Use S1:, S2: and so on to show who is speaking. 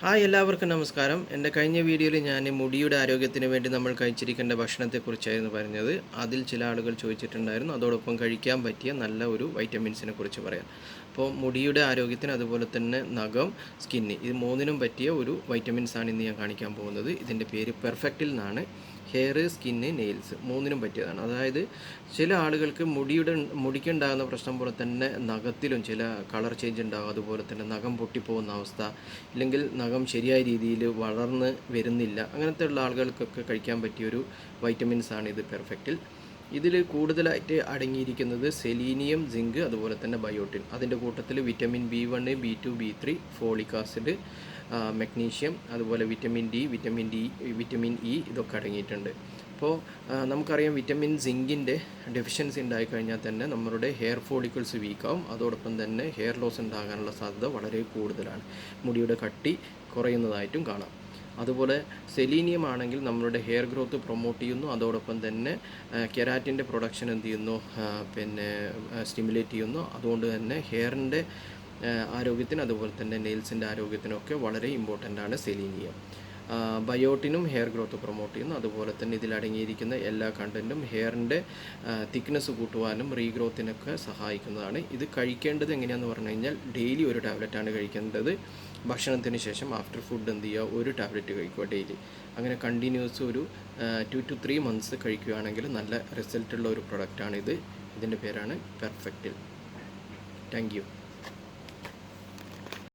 S1: Hi എല്ലാവർക്കും നമസ്കാരം. എന്റെ കഴിഞ്ഞ വീഡിയോയിൽ ഞാൻ മുടിയുടെ ആരോഗ്യത്തിന് വേണ്ടി നമ്മൾ കഴിച്ചിരിക്കേണ്ട ഭക്ഷണത്തെക്കുറിച്ചായിരുന്നു പറഞ്ഞത്. അതിൽ ചില ആളുകൾ ചോദിച്ചിട്ടുണ്ടായിരുന്നു. അതോടൊപ്പം കഴിക്കാൻ പറ്റിയ നല്ല ഒരു വൈറ്റമിൻസിനെ കുറിച്ച് പറയാം അപ്പോൾ മുടിയുടെ ആരോഗ്യത്തിന് അതുപോലെ തന്നെ നഖം സ്കിന്ന് ഇത് മൂന്നിനും പറ്റിയ ഒരു വൈറ്റമിൻസ് ആണ് ഇന്ന് ഞാൻ കാണിക്കാൻ പോകുന്നത്. ഇതിന്റെ പേര് പെർഫെക്റ്റിൽ നിന്നാണ് ഹെയർ സ്കിന്ന് നെയിൽസ് മൂന്നിനും പറ്റിയതാണ്. അതായത് ചില ആളുകൾക്ക് മുടിയുടെ മുടിക്കുണ്ടാകുന്ന പ്രശ്നം പോലെ തന്നെ നഖത്തിലും ചില കളർ ചേഞ്ച് ഉണ്ടാകും. അതുപോലെ തന്നെ നഖം പൊട്ടിപ്പോകുന്ന അവസ്ഥ ഇല്ലെങ്കിൽ നഖം ശരിയായ രീതിയിൽ വളർന്ന് വരുന്നില്ല. അങ്ങനത്തെ ഉള്ള ആളുകൾക്കൊക്കെ കഴിക്കാൻ പറ്റിയൊരു വൈറ്റമിൻസ് ആണ് ഇത് പെർഫെക്റ്റിൽ ഇതിൽ കൂടുതലായിട്ട് അടങ്ങിയിരിക്കുന്നത് സെലീനിയം സിങ്ക് അതുപോലെ തന്നെ ബയോട്ടിൻ അതിന്റെ കൂട്ടത്തിൽ vitamin B one B two B three folic acid magnesium അതുപോലെ vitamin D vitamin D vitamin E ഇതൊക്കെ അടങ്ങിയിട്ടുണ്ട്. അപ്പോൾ നമുക്കറിയാം വിറ്റമിൻ സിങ്കിന്റെ ഡെഫിഷ്യൻസി ഉണ്ടായിക്കഴിഞ്ഞാൽ തന്നെ നമ്മുടെ ഹെയർ ഫോളിക്കിൾസ് വീക്കാവും അതോടൊപ്പം തന്നെ ഹെയർ ലോസ് ഉണ്ടാകാനുള്ള സാധ്യത വളരെ കൂടുതലാണ്. മുടിയുടെ കട്ടി കുറയുന്നതായിട്ടും കാണാം. അതുപോലെ സെലീനിയം ആണെങ്കിൽ നമ്മളുടെ ഹെയർ ഗ്രോത്ത് പ്രൊമോട്ട് ചെയ്യുന്നു. അതോടൊപ്പം തന്നെ കെരാറ്റിന്റെ പ്രൊഡക്ഷൻ എന്ത് ചെയ്യുന്നു? പിന്നെ സ്റ്റിമുലേറ്റ് ചെയ്യുന്നു. അതുകൊണ്ട് തന്നെ ഹെയറിന്റെ ആരോഗ്യത്തിന് അതുപോലെ തന്നെ നെയിൽസിന്റെ ആരോഗ്യത്തിനൊക്കെ വളരെ ഇമ്പോർട്ടന്റ് ആണ് സെലീനിയം. ബയോട്ടിനും ഹെയർ ഗ്രോത്ത് പ്രൊമോട്ട് ചെയ്യുന്നു. അതുപോലെ തന്നെ ഇതിൽ അടങ്ങിയിരിക്കുന്ന എല്ലാ കണ്ടന്റും ഹെയറിന്റെ തിക്നെസ് കൂട്ടുവാനും റീഗ്രോത്തിനൊക്കെ സഹായിക്കുന്നതാണ്. ഇത് കഴിക്കേണ്ടത് എങ്ങനെയാണെന്ന് പറഞ്ഞു കഴിഞ്ഞാൽ ഡെയിലി ഒരു ടാബ്ലറ്റാണ് കഴിക്കേണ്ടത്. ഭക്ഷണത്തിന് ശേഷം ആഫ്റ്റർ ഫുഡ് എന്ത് ചെയ്യുക? ഒരു ടാബ്ലറ്റ് കഴിക്കുക ഡെയിലി. അങ്ങനെ കണ്ടിന്യൂസ് ഒരു ടു ടു ത്രീ മന്ത്സ് കഴിക്കുകയാണെങ്കിൽ നല്ല റിസൾട്ടുള്ള ഒരു പ്രൊഡക്റ്റാണിത്. ഇതിന്റെ പേരാണ് പെർഫെക്റ്റിൽ. Thank you.